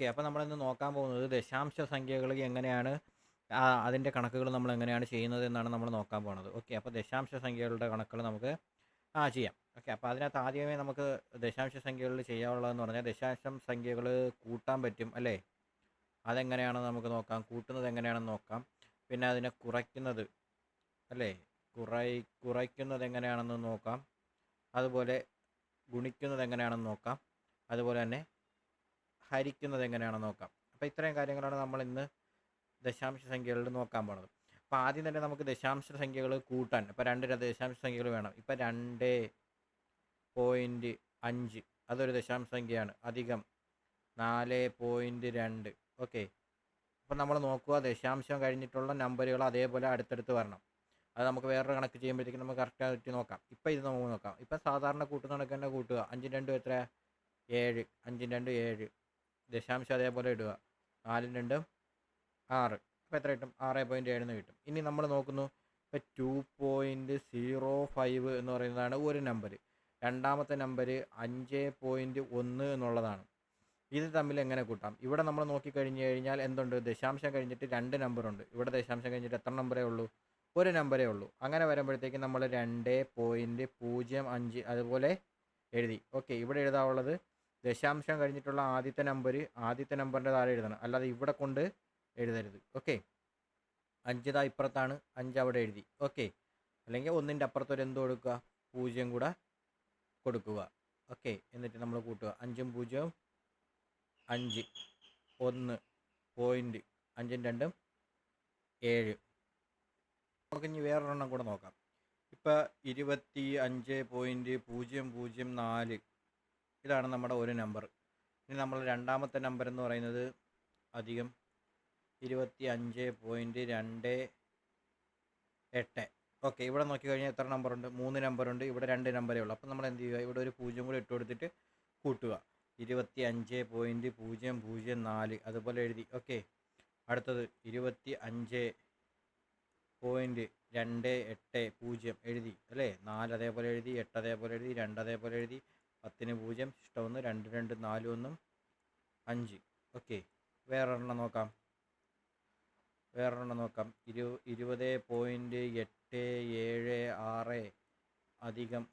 Okay അപ്പോൾ നമ്മളിന്ന് നോക്കാൻ പോകുന്നത് ദശാംശ സംഖ്യകൾ എങ്ങനെയാണ് അതിന്റെ കണക്കുകൾ നമ്മൾ എങ്ങനെയാണ് ചെയ്യുന്നത് എന്നാണ് നമ്മൾ നോക്കാൻ പോകുന്നത്. ഓക്കെ അപ്പോൾ ദശാംശ സംഖ്യകളുടെ കണക്കുകൾ നമുക്ക് ആ ചെയ്യാം. ഓക്കെ അപ്പോൾ അതിനകത്ത് ആദ്യമേ നമുക്ക് ദശാംശ സംഖ്യകളിൽ ചെയ്യാനുള്ളതെന്ന് പറഞ്ഞാൽ ദശാംശം സംഖ്യകൾ കൂട്ടാൻ പറ്റും അല്ലേ? അതെങ്ങനെയാണെന്ന് നമുക്ക് നോക്കാം. കൂട്ടുന്നത് എങ്ങനെയാണെന്ന് നോക്കാം. പിന്നെ അതിനെ കുറയ്ക്കുന്നത് അല്ലേ? കുറൈ കുറയ്ക്കുന്നത് എങ്ങനെയാണെന്ന് നോക്കാം. അതുപോലെ ഗുണിക്കുന്നത് എങ്ങനെയാണെന്ന് നോക്കാം. അതുപോലെ തന്നെ ഹരിക്കുന്നത് എങ്ങനെയാണെന്ന് നോക്കാം. അപ്പോൾ ഇത്രയും കാര്യങ്ങളാണ് നമ്മൾ ഇന്ന് ദശാംശ സംഖ്യകളിൽ നോക്കാൻ പോണത്. അപ്പോൾ ആദ്യം തന്നെ നമുക്ക് ദശാംശ സംഖ്യകൾ കൂട്ടാൻ ഇപ്പോൾ രണ്ട് ദശാംശ സംഖ്യകൾ വേണം. ഇപ്പോൾ രണ്ട് പോയിന്റ് അഞ്ച് അതൊരു ദശാംശ സംഖ്യയാണ്. അധികം നാല് പോയിന്റ് രണ്ട്. ഓക്കെ അപ്പോൾ നമ്മൾ നോക്കുക ദശാംശം കഴിഞ്ഞിട്ടുള്ള നമ്പറുകൾ അതേപോലെ അടുത്തടുത്ത് വരണം. അത് നമുക്ക് വേറൊരു കണക്ക് ചെയ്യുമ്പോഴത്തേക്കും നമുക്ക് കറക്റ്റായിട്ട് നോക്കാം. ഇപ്പോൾ ഇത് നമുക്ക് നോക്കാം. ഇപ്പം സാധാരണ കൂട്ടുന്ന കണക്ക് തന്നെ കൂട്ടുക. അഞ്ചും രണ്ടും എത്ര ഏഴ്. അഞ്ചും രണ്ടും ഏഴ്. ദശാംശം അതേപോലെ ഇടുക. നാലും രണ്ടും ആറ്. അപ്പോൾ എത്ര കിട്ടും? ആറ് പോയിന്റ് ഏഴെന്ന് കിട്ടും. ഇനി നമ്മൾ നോക്കുന്നു. ഇപ്പോൾ ടു പോയിന്റ് സീറോ ഫൈവ് എന്ന് പറയുന്നതാണ് ഒരു നമ്പർ രണ്ടാമത്തെ നമ്പർ അഞ്ച് പോയിന്റ് ഒന്ന് എന്നുള്ളതാണ്. ഇത് തമ്മിൽ എങ്ങനെ കൂട്ടാം? ഇവിടെ നമ്മൾ നോക്കിക്കഴിഞ്ഞ് കഴിഞ്ഞാൽ എന്തുണ്ട്? ദശാംശം കഴിഞ്ഞിട്ട് രണ്ട് നമ്പറുണ്ട് ഇവിടെ ദശാംശം കഴിഞ്ഞിട്ട് എത്ര നമ്പറേ ഉള്ളൂ? ഒരു നമ്പറേ ഉള്ളൂ. അങ്ങനെ വരുമ്പോഴത്തേക്ക് നമ്മൾ രണ്ട് പോയിന്റ് പൂജ്യം അഞ്ച് അതുപോലെ എഴുതി. ഓക്കെ ഇവിടെ എഴുതാനുള്ളത് ദശാംശം കഴിഞ്ഞിട്ടുള്ള ആദ്യത്തെ നമ്പർ ആദ്യത്തെ നമ്പറിന്റെ താഴെ എഴുതണം. അല്ലാതെ ഇവിടെ കൊണ്ട് എഴുതരുത്. ഓക്കെ അഞ്ച് ദാ ഇപ്പുറത്താണ്. അഞ്ച് അവിടെ എഴുതി. ഓക്കെ അല്ലെങ്കിൽ ഒന്നിന്റെ അപ്പുറത്തൊരു എന്ത് കൊടുക്കുക? പൂജ്യം കൂടെ കൊടുക്കുക. ഓക്കെ എന്നിട്ട് നമ്മൾ കൂട്ടുക. അഞ്ചും പൂജ്യവും അഞ്ച്. ഒന്ന് പോയിന്റ് അഞ്ചും രണ്ടും ഏഴ്. നമുക്ക് ഇനി വേറൊരെണ്ണം കൂടെ നോക്കാം. ഇപ്പോൾ ഇരുപത്തി അഞ്ച് പോയിന്റ് പൂജ്യം പൂജ്യം നാല് ഇതാണ് നമ്മുടെ ഒരു നമ്പർ ഇനി നമ്മൾ രണ്ടാമത്തെ നമ്പർ എന്ന് പറയുന്നത് അധികം ഇരുപത്തി അഞ്ച് പോയിന്റ് രണ്ട് എട്ട്. ഓക്കെ ഇവിടെ നോക്കിക്കഴിഞ്ഞാൽ എത്ര നമ്പറുണ്ട് മൂന്ന് നമ്പറുണ്ട് ഇവിടെ രണ്ട് നമ്പറേ ഉള്ളൂ. അപ്പോൾ നമ്മൾ എന്ത് ചെയ്യുക? ഇവിടെ ഒരു പൂജ്യം കൂടി ഇട്ട് കൊടുത്തിട്ട് കൂട്ടുക. ഇരുപത്തി അഞ്ച് പോയിന്റ് പൂജ്യം പൂജ്യം നാല്. അതുപോലെ എഴുതി. ഓക്കെ അടുത്തത് ഇരുപത്തി അഞ്ച് പോയിന്റ് രണ്ട് എട്ട് പൂജ്യം. എഴുതി. അല്ലേ? നാല് അതേപോലെ എഴുതി എട്ട് അതേപോലെ എഴുതി രണ്ട് അതേപോലെ എഴുതി പത്തിന് പൂജ്യം ഇഷ്ടം ഒന്ന് രണ്ട് രണ്ട് നാല് ഒന്നും അഞ്ച്. ഓക്കെ. വേറൊരെണ്ണം നോക്കാം. വേറൊരെണ്ണം നോക്കാം. ഇരു ഇരുപത് പോയിന്റ് എട്ട് ഏഴ് ആറ് അധികം.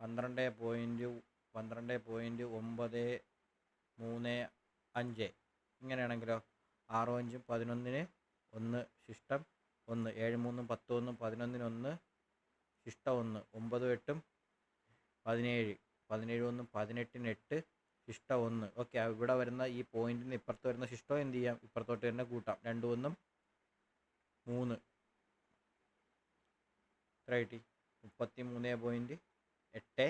പന്ത്രണ്ട് പോയിന്റ് പന്ത്രണ്ട് പോയിന്റ് ഒമ്പത് മൂന്ന് അഞ്ച്. ഇങ്ങനെയാണെങ്കിലോ? ആറും അഞ്ചും പതിനൊന്നിന് ഒന്ന് ശിഷ്ടം ഒന്ന്. ഏഴ് മൂന്നും പത്തൊന്നും പതിനൊന്നിന് ഒന്ന് ശിഷ്ടം ഒന്ന്. ഒമ്പതും എട്ടും പതിനേഴ്. പതിനേഴ് ഒന്നും പതിനെട്ടിന് എട്ട് ശിഷ്ട ഒന്ന്. ഓക്കെ ഇവിടെ വരുന്ന ഈ പോയിന്റിന് ഇപ്പുറത്ത് വരുന്ന ശിഷ്ടം എന്ത് ചെയ്യാം? ഇപ്പുറത്തോട്ട് തന്നെ കൂട്ടാം. രണ്ട് ഒന്നും മൂന്ന്. എത്ര കിട്ടി? മുപ്പത്തി മൂന്ന് പോയിന്റ് എട്ട്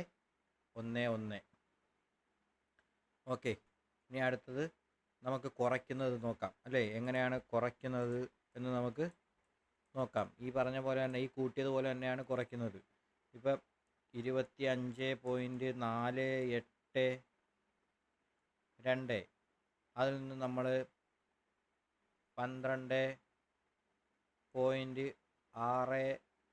ഒന്ന് ഒന്ന്. ഓക്കെ ഇനി അടുത്തത് നമുക്ക് കുറയ്ക്കുന്നത് നോക്കാം. അല്ലേ? എങ്ങനെയാണ് കുറയ്ക്കുന്നത് എന്ന് നമുക്ക് നോക്കാം. ഈ പറഞ്ഞ പോലെ തന്നെ ഈ കൂട്ടിയത് പോലെ തന്നെയാണ് കുറയ്ക്കുന്നത്. ഇപ്പം ഇരുപത്തി അഞ്ച് പോയിന്റ് നാല് എട്ട് രണ്ട്. അതിൽ നിന്ന് നമ്മൾ പന്ത്രണ്ട് പോയിന്റ് ആറ്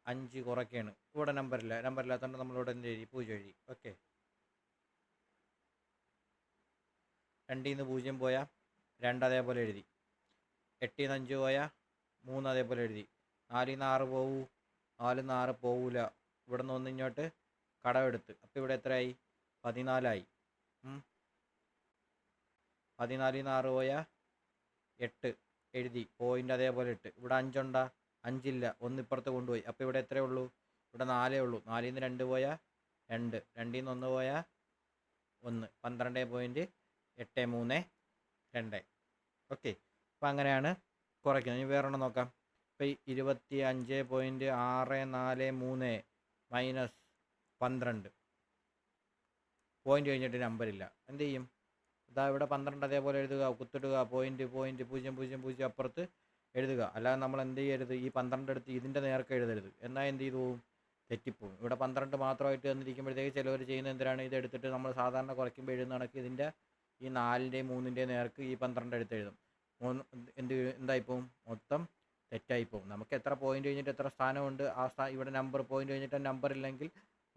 അഞ്ച് കുറയ്ക്കുകയാണ്. ഇവിടെ നമ്പറില്ല നമ്പറില്ലാത്തതുകൊണ്ട് നമ്മളിവിടെ എന്ത് എഴുതി? പൂജ്യം എഴുതി. ഓക്കെ രണ്ടിൽ നിന്ന് പൂജ്യം പോയാൽ രണ്ട് അതേപോലെ എഴുതി. എട്ടിൽ നിന്ന് അഞ്ച് പോയാൽ മൂന്ന് അതേപോലെ എഴുതി. നാലിൽ നിന്ന് ആറ് പോകൂ നാലിൽ നിന്ന് ആറ് പോവില്ല ഇവിടെ നിന്ന് ഒന്ന് ഇങ്ങോട്ട് കടമെടുത്ത്. അപ്പോൾ ഇവിടെ എത്രയായി? പതിനാലായി. പതിനാലിൽ നിന്ന് ആറ് പോയ എട്ട്. എഴുതി. പോയിന്റ് അതേപോലെ ഇട്ട്. ഇവിടെ അഞ്ചുണ്ടാ? അഞ്ചില്ല. ഒന്ന് ഇപ്പുറത്ത് കൊണ്ടുപോയി. അപ്പോൾ ഇവിടെ എത്രയേ ഉള്ളൂ? ഇവിടെ നാലേ ഉള്ളൂ. നാലിൽ നിന്ന് രണ്ട് പോയ രണ്ട്. രണ്ടിൽ നിന്ന് ഒന്ന് പോയ ഒന്ന്. പന്ത്രണ്ട് പോയിന്റ് എട്ട് മൂന്ന് രണ്ട്. ഓക്കെ. അപ്പോൾ അങ്ങനെയാണ് കുറയ്ക്കുന്നത്. ഇനി വേറൊരെണ്ണം നോക്കാം. ഇപ്പോൾ ഇരുപത്തി അഞ്ച് പോയിന്റ് ആറ് നാല് മൂന്ന് മൈനസ് പന്ത്രണ്ട്. പോയിന്റ് കഴിഞ്ഞിട്ട് നമ്പറില്ല എന്ത് ചെയ്യും? ഇതാ ഇവിടെ പന്ത്രണ്ട് അതേപോലെ എഴുതുക കുത്തിടുക പോയിന്റ് പോയിന്റ് പൂജ്യം പൂജ്യം പൂജ്യം അപ്പുറത്ത് എഴുതുക. അല്ലാതെ നമ്മൾ എന്ത് ചെയ്യരുത്? ഈ പന്ത്രണ്ട് എടുത്ത് ഇതിന്റെ നേർക്ക് എഴുതരുത്. എന്നാൽ എന്ത് ചെയ്തു? പോകും തെറ്റിപ്പോവും. ഇവിടെ പന്ത്രണ്ട് മാത്രമായിട്ട് തന്നിരിക്കുമ്പോഴത്തേക്ക് ചിലവർ ചെയ്യുന്ന എന്തിനാണ്? ഇത് എടുത്തിട്ട് നമ്മൾ സാധാരണ കുറയ്ക്കുമ്പോൾ എഴുതുന്ന കണക്ക് ഇതിന്റെ ഈ നാലിന്റെയും മൂന്നിന്റെയും നേർക്ക് ഈ പന്ത്രണ്ട് എടുത്ത് എഴുതും. മൂന്ന് എന്ത് എന്തായിപ്പോവും? മൊത്തം തെറ്റായിപ്പോവും. നമുക്ക് എത്ര പോയിന്റ് കഴിഞ്ഞിട്ട് എത്ര സ്ഥാനമുണ്ട്? ആ സ്ഥാ ഇവിടെ നമ്പർ പോയിന്റ് കഴിഞ്ഞിട്ട് നമ്പർ ഇല്ലെങ്കിൽ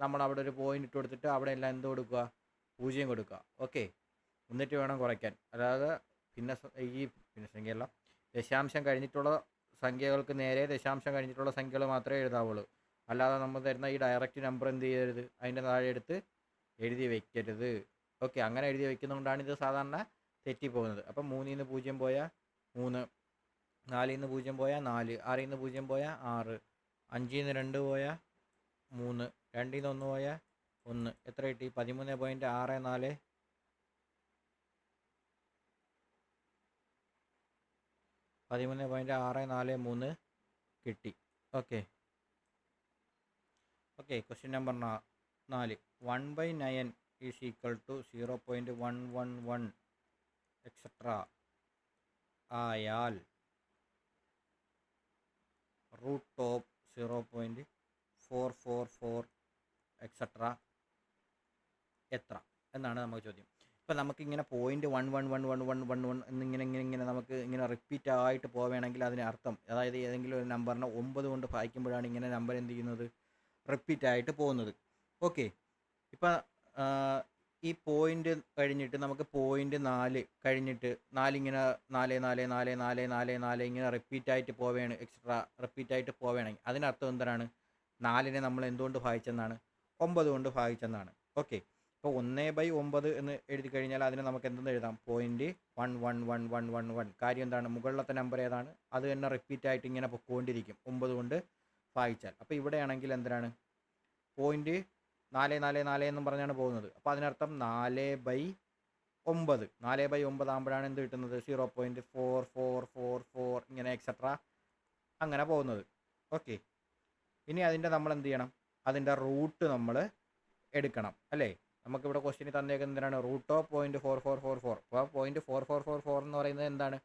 നമ്മൾ അവിടെ ഒരു പോയിന്റ് ഇട്ട് കൊടുത്തിട്ട് അവിടെ എല്ലാം എന്ത് കൊടുക്കുക? പൂജ്യം കൊടുക്കുക. ഓക്കെ എന്നിട്ട് വേണം കുറയ്ക്കാൻ. അതായത് ഭിന്ന ഈ ഭിന്നസംഖ്യയല്ല ദശാംശം കഴിഞ്ഞിട്ടുള്ള സംഖ്യകൾക്ക് നേരെ ദശാംശം കഴിഞ്ഞിട്ടുള്ള സംഖ്യകൾ മാത്രമേ എഴുതാവുള്ളൂ. അല്ലാതെ നമ്മൾ തരുന്ന ഈ ഡയറക്റ്റ് നമ്പർ എന്ത് ചെയ്യരുത്? അതിന്റെ താഴെ എടുത്ത് എഴുതി വെക്കരുത്. ഓക്കെ അങ്ങനെ എഴുതി വെക്കുന്നതുകൊണ്ടാണ് ഇത് സാധാരണ തെറ്റിപ്പോകുന്നത്. അപ്പം മൂന്നിൽ നിന്ന് പൂജ്യം പോയാൽ മൂന്ന്. നാലിൽ നിന്ന് പൂജ്യം പോയാൽ നാല്. ആറിൽ നിന്ന് പൂജ്യം പോയാൽ ആറ്. അഞ്ചിൽ നിന്ന് രണ്ട് പോയാൽ മൂന്ന്. രണ്ടിൽ നിന്ന് ഒന്ന് പോയാൽ ഒന്ന്. എത്ര കിട്ടി? പതിമൂന്ന് പോയിന്റ് ആറ് നാല്. പതിമൂന്ന് പോയിന്റ് ആറ് നാല് മൂന്ന് കിട്ടി. ഓക്കെ. ഓക്കെ ക്വസ്റ്റ്യൻ നമ്പർ നാല്. One by nine is equal to zero point one one one etcetera ആയാൽ root of zero point four four four etcetera എത്ര എന്നാണ് നമുക്ക് ചോദ്യം. ഇപ്പം നമുക്കിങ്ങനെ point one one one one one one one എന്നിങ്ങനെ ഇങ്ങനെ ഇങ്ങനെ നമുക്ക് ഇങ്ങനെ റിപ്പീറ്റ് ആയിട്ട് പോവുകയാണെങ്കിൽ അതിന് അർത്ഥം. അതായത് ഏതെങ്കിലും ഒരു നമ്പറിനെ ഒമ്പത് കൊണ്ട് ഭാഗിക്കുമ്പോഴാണ് ഇങ്ങനെ നമ്പർ എന്ത് ചെയ്യുന്നത്? റിപ്പീറ്റ് ആയിട്ട് പോകുന്നത്. ഓക്കെ ഇപ്പം ഈ പോയിന്റ് കഴിഞ്ഞിട്ട് നമുക്ക് പോയിന്റ് നാല് കഴിഞ്ഞിട്ട് നാലിങ്ങനെ നാല് നാല് നാല് നാല് നാല് നാല് ഇങ്ങനെ റിപ്പീറ്റ് ആയിട്ട് പോവുകയാണ് എക്സ്ട്രാ റിപ്പീറ്റ് ആയിട്ട് പോവുകയാണെങ്കിൽ അതിനർത്ഥം എന്താണ്? നാലിനെ നമ്മൾ എന്തുകൊണ്ട് ഭാഗിച്ചെന്നാണ്. ഒമ്പത് കൊണ്ട് ഭാഗിച്ചെന്നാണ്. ഓക്കെ. അപ്പോൾ ഒന്ന് ബൈ ഒമ്പത് എന്ന് എഴുതി കഴിഞ്ഞാൽ അതിനെ നമുക്ക് എന്തെന്ന് എഴുതാം? Point one one one one one one കാര്യം എന്താണ്? മുകളിലത്തെ നമ്പർ ഏതാണ്? അത് തന്നെ റിപ്പീറ്റ് ആയിട്ട് ഇങ്ങനെ പൊക്കോണ്ടിരിക്കും. ഒമ്പത് കൊണ്ട് ഭാഗിച്ചാൽ. അപ്പോൾ ഇവിടെയാണെങ്കിൽ എന്തിനാണ്? പോയിന്റ് നാല് നാല് നാല് എന്നും പറഞ്ഞാണ് പോകുന്നത്. അപ്പോൾ അതിനർത്ഥം നാല് ബൈ ഒമ്പത്. നാല് ബൈ ഒമ്പത് ആകുമ്പോഴാണ് എന്ത് കിട്ടുന്നത്? Zero point four four four four ഇങ്ങനെ എക്സെട്ര അങ്ങനെ പോകുന്നത്. ഓക്കെ. ഇനി അതിന്റെ നമ്മൾ എന്ത് ചെയ്യണം? അതിന്റെ റൂട്ട് നമ്മൾ എടുക്കണം അല്ലേ? നമുക്കിവിടെ ക്വസ്റ്റിന് തന്നേക്കുന്നത് എന്തിനാണ്? Root of point four four four four അപ്പോൾ point four four four four എന്ന് പറയുന്നത് എന്താണ്?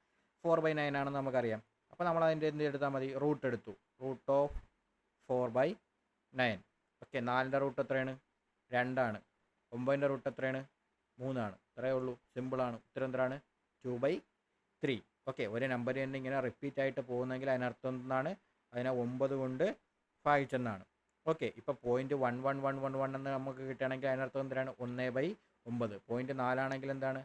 ഫോർ ബൈ നയൻ ആണെന്ന് നമുക്കറിയാം. അപ്പോൾ നമ്മൾ അതിന്റെ എന്ത് എടുത്താൽ മതി? റൂട്ട് എടുത്തു. Root of four by nine okay നാലിന്റെ റൂട്ട് എത്രയാണ്? രണ്ടാണ്. ഒമ്പതിന്റെ റൂട്ട് എത്രയാണ്? മൂന്നാണ്. ഇത്രയേ ഉള്ളൂ. സിമ്പിളാണ് ഉത്തരം എന്താണ് ടു ബൈ ത്രീ ഓക്കെ ഒരു നമ്പർ തന്നെ ഇങ്ങനെ റിപ്പീറ്റ് ആയിട്ട് പോകുന്നെങ്കിൽ അതിനർത്ഥം എന്താണ്? അതിനെ ഒമ്പത് കൊണ്ട് ഭാഗിച്ചെന്നാണ് ഓക്കെ ഇപ്പോൾ point one one one one one എന്ന് നമുക്ക് കിട്ടുകയാണെങ്കിൽ അതിനർത്ഥം എന്തിനാണ്? ഒന്ന് ബൈ ഒമ്പത്. പോയിന്റ് നാലാണെങ്കിൽ എന്താണ്?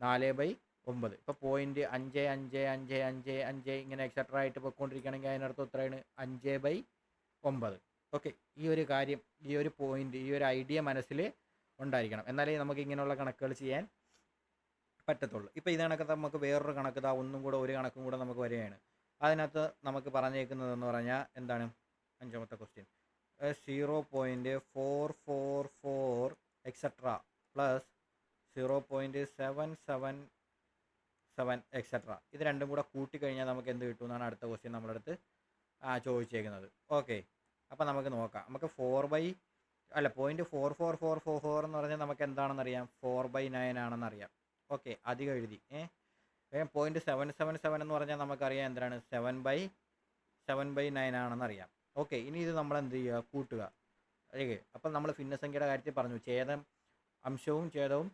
നാല് ബൈ ഒമ്പത്. ഇപ്പോൾ പോയിന്റ് അഞ്ച് അഞ്ച് അഞ്ച് അഞ്ച് അഞ്ച് ഇങ്ങനെ എക്സെട്ര ആയിട്ട് പോയിക്കൊണ്ടിരിക്കുകയാണെങ്കിൽ അതിനർത്ഥം എത്രയാണ്? അഞ്ച് ബൈ ഒമ്പത്. ഓക്കെ ഈ ഒരു കാര്യം ഈ ഒരു പോയിന്റ് ഈ ഒരു ഐഡിയ മനസ്സിൽ ഉണ്ടായിരിക്കണം. എന്നാലേ നമുക്ക് ഇങ്ങനെയുള്ള കണക്കുകൾ ചെയ്യാൻ പറ്റത്തുള്ളൂ. ഇപ്പോൾ ഇത് കണക്ക് നമുക്ക് വേറൊരു കണക്ക് ഇതാ ഒന്നും കൂടെ ഒരു കണക്കും കൂടെ നമുക്ക് വരികയാണ്. അതിനകത്ത് നമുക്ക് പറഞ്ഞേക്കുന്നതെന്ന് പറഞ്ഞാൽ എന്താണ്? അഞ്ചാമത്തെ question zero point four four four etcetera plus zero point seven seven seven etcetera ഇത് രണ്ടും കൂടെ കൂട്ടിക്കഴിഞ്ഞാൽ നമുക്ക് എന്ത് കിട്ടും എന്നാണ് അടുത്ത ക്വസ്റ്റ്യൻ നമ്മളടുത്ത് അടുത്ത് ചോദിച്ചേക്കുന്നത്. ഓക്കെ അപ്പോൾ നമുക്ക് നോക്കാം. നമുക്ക് ഫോർ ബൈ അല്ല point four four four four four എന്ന് പറഞ്ഞാൽ നമുക്ക് എന്താണെന്ന് അറിയാം? ഫോർ ബൈ നയൻ ആണെന്ന് അറിയാം. ഓക്കെ അധികം എഴുതി. ഏ? പോയിന്റ് സെവൻ സെവൻ സെവൻ എന്ന് പറഞ്ഞാൽ നമുക്കറിയാം എന്താണ്? Seven by seven by nine ആണെന്ന് അറിയാം. ഓക്കെ ഇനി ഇത് നമ്മൾ എന്ത് ചെയ്യുക കൂട്ടുക. ഓക്കെ അപ്പം നമ്മൾ ഭിന്നസംഖ്യയുടെ കാര്യത്തിൽ പറഞ്ഞു. ഛേദം അംശവും ഛേദവും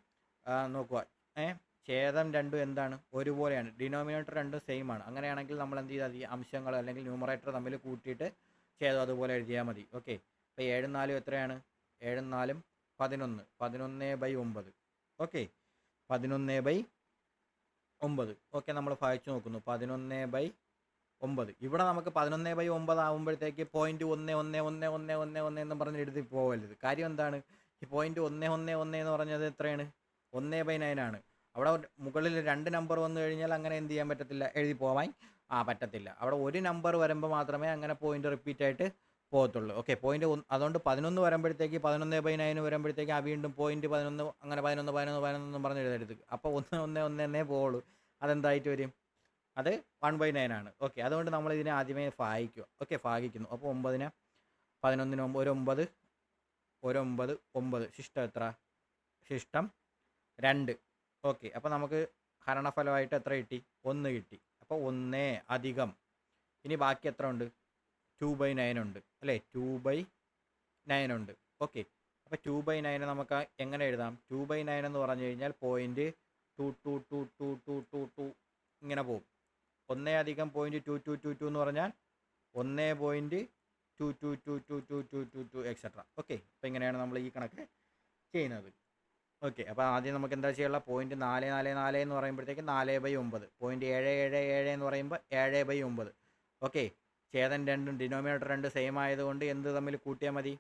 നോക്കുക. ഏ ഛേദം രണ്ടും എന്താണ്? ഒരുപോലെയാണ്. ഡിനോമിനേറ്റർ രണ്ടും സെയിം ആണ്. അങ്ങനെയാണെങ്കിൽ നമ്മൾ എന്ത് ചെയ്താൽ മതി? അംശങ്ങൾ അല്ലെങ്കിൽ ന്യൂമറേറ്റർ തമ്മിൽ കൂട്ടിയിട്ട് ഛേദം അതുപോലെ എഴുതിയാൽ മതി. ഓക്കെ അപ്പോൾ ഏഴും നാലും എത്രയാണ്? ഏഴും നാലും പതിനൊന്ന്. പതിനൊന്ന് ബൈ ഒമ്പത്. ഓക്കെ പതിനൊന്ന് ബൈ ഒമ്പത്. ഓക്കെ നമ്മൾ വായിച്ചു നോക്കുന്നു. പതിനൊന്ന് ബൈ ഒമ്പത്. ഇവിടെ നമുക്ക് പതിനൊന്ന് ബൈ ഒമ്പത് ആകുമ്പോഴത്തേക്ക് പോയിന്റ് ഒന്ന് ഒന്ന് ഒന്ന് ഒന്ന് ഒന്ന് ഒന്ന് എന്ന് പറഞ്ഞ് എഴുതി പോകരുത്. കാര്യം എന്താണ്? ഈ പോയിന്റ് ഒന്ന് ഒന്ന് ഒന്ന് എന്ന് പറഞ്ഞത് എത്രയാണ്? ഒന്ന് ബൈ നയൻ ആണ്. അവിടെ മുകളിൽ രണ്ട് നമ്പർ വന്നു കഴിഞ്ഞാൽ അങ്ങനെ എന്ത് ചെയ്യാൻ പറ്റത്തില്ല? എഴുതി പോവാൻ ആ പറ്റത്തില്ല. അവിടെ ഒരു നമ്പർ വരുമ്പോൾ മാത്രമേ അങ്ങനെ പോയിന്റ് റിപ്പീറ്റ് ആയിട്ട് പോകത്തുള്ളൂ. ഓക്കെ പോയിന്റ് അതുകൊണ്ട് പതിനൊന്ന് വരുമ്പോഴത്തേക്ക് പതിനൊന്ന് ബൈ നയൻ വരുമ്പോഴത്തേക്ക് ആ വീണ്ടും പോയിന്റ് പതിനൊന്ന് അങ്ങനെ പതിനൊന്ന് പതിനൊന്ന് പതിനൊന്ന് പറഞ്ഞ് എഴുതരുത് അപ്പോൾ ഒന്ന് ഒന്ന് ഒന്ന് എന്നേ പോവുള്ളൂ. അതെന്തായിട്ട് വരും? അത് വൺ ബൈ നയൻ ആണ്. ഓക്കെ അതുകൊണ്ട് നമ്മൾ ഇതിനെ ആദ്യമേ ഭാഗിക്കുക. ഓക്കെ ഭാഗിക്കുന്നു. അപ്പോൾ ഒമ്പതിന് പതിനൊന്നിന് ഒമ്പത് ഒരു ഒമ്പത് ഒരു ഒമ്പത് ശിഷ്ടം എത്ര? ശിഷ്ടം രണ്ട്. ഓക്കെ അപ്പോൾ നമുക്ക് ഹരണഫലമായിട്ട് എത്ര കിട്ടി? ഒന്ന് കിട്ടി. അപ്പോൾ ഒന്ന് അധികം. ഇനി ബാക്കി എത്ര ഉണ്ട്? ടു ബൈ നയൻ ഉണ്ട്. അല്ലേ? ടു ബൈ നയൻ ഉണ്ട്. ഓക്കെ അപ്പോൾ ടു ബൈ നയൻ നമുക്ക് എങ്ങനെ എഴുതാം? ടു ബൈ നയൻ എന്ന് പറഞ്ഞു കഴിഞ്ഞാൽ point two two two two two two two ഇങ്ങനെ പോകും. ഒന്നേ അധികം point two two two two എന്ന് പറഞ്ഞാൽ ഒന്നേ point two two two two two two two two etcetera okay അപ്പോൾ ഇങ്ങനെയാണ് നമ്മൾ ഈ കണക്ക് ചെയ്യുന്നത് ഓക്കെ അപ്പോൾ ആദ്യം നമുക്ക് എന്താ ചെയ്യാനുള്ള പോയിന്റ് നാല് നാല് നാല് എന്ന് പറയുമ്പോഴത്തേക്ക് നാല് ബൈ ഒമ്പത് പോയിന്റ് ഏഴ് ഏഴ് ഏഴ് എന്ന് പറയുമ്പോൾ ഏഴ് ബൈ ഒമ്പത് ഓക്കെ ഛേദൻ രണ്ടും ഡിനോമിനേറ്റർ രണ്ട് സെയിം ആയതുകൊണ്ട് എന്ത് തമ്മിൽ കൂട്ടിയാൽ മതി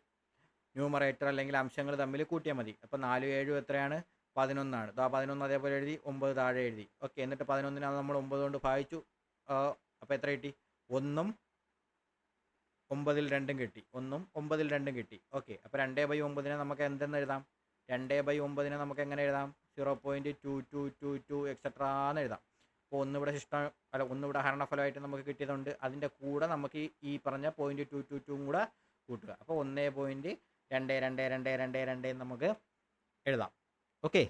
ന്യൂമറേറ്റർ അല്ലെങ്കിൽ അംശങ്ങൾ തമ്മിൽ കൂട്ടിയാൽ മതി അപ്പോൾ നാലും ഏഴും എത്രയാണ് പതിനൊന്നാണ് ആ പതിനൊന്ന് അതേപോലെ എഴുതി ഒമ്പത് താഴെ എഴുതി ഓക്കെ എന്നിട്ട് പതിനൊന്നിനാണ് നമ്മൾ ഒമ്പത് കൊണ്ട് ഭാഗിച്ചു അപ്പോൾ എത്ര കിട്ടി? ഒന്നും ഒമ്പതിൽ രണ്ടും കിട്ടി. ഒന്നും ഒമ്പതിൽ രണ്ടും കിട്ടി. ഓക്കെ. അപ്പോൾ രണ്ടേ ബൈ ഒമ്പതിനെ നമുക്ക് എന്തെന്ന് എഴുതാം? രണ്ടേ ബൈ ഒമ്പതിനെ നമുക്ക് എങ്ങനെ എഴുതാം? Zero point two two two two etcetera എന്ന് എഴുതാം. അപ്പോൾ ഒന്നിവിടെ ശിഷ്ടം അല്ല ഒന്നിവിടെ ഹരണഫലമായിട്ട് നമുക്ക് കിട്ടിയതുകൊണ്ട് അതിന്റെ കൂടെ നമുക്ക് ഈ പറഞ്ഞ പോയിന്റ് ടു ടു ടു കൂടെ കൂട്ടുക. അപ്പോൾ ഒന്നേ പോയിന്റ് രണ്ട് രണ്ട് രണ്ട് രണ്ട് രണ്ട് നമുക്ക് എഴുതാം. ഓക്കെ.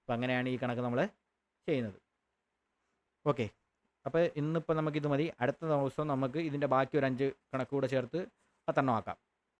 അപ്പോൾ അങ്ങനെയാണ് ഈ കണക്ക് നമ്മൾ ചെയ്യുന്നത്. ഓക്കെ. അപ്പോൾ ഇന്നിപ്പോൾ നമുക്കിത് മതി. അടുത്ത ദിവസം നമുക്ക് ഇതിന്റെ ബാക്കി ഒരു അഞ്ച് കണക്ക് കൂടെ ചേർത്ത് പത്തെണ്ണം ആക്കാം.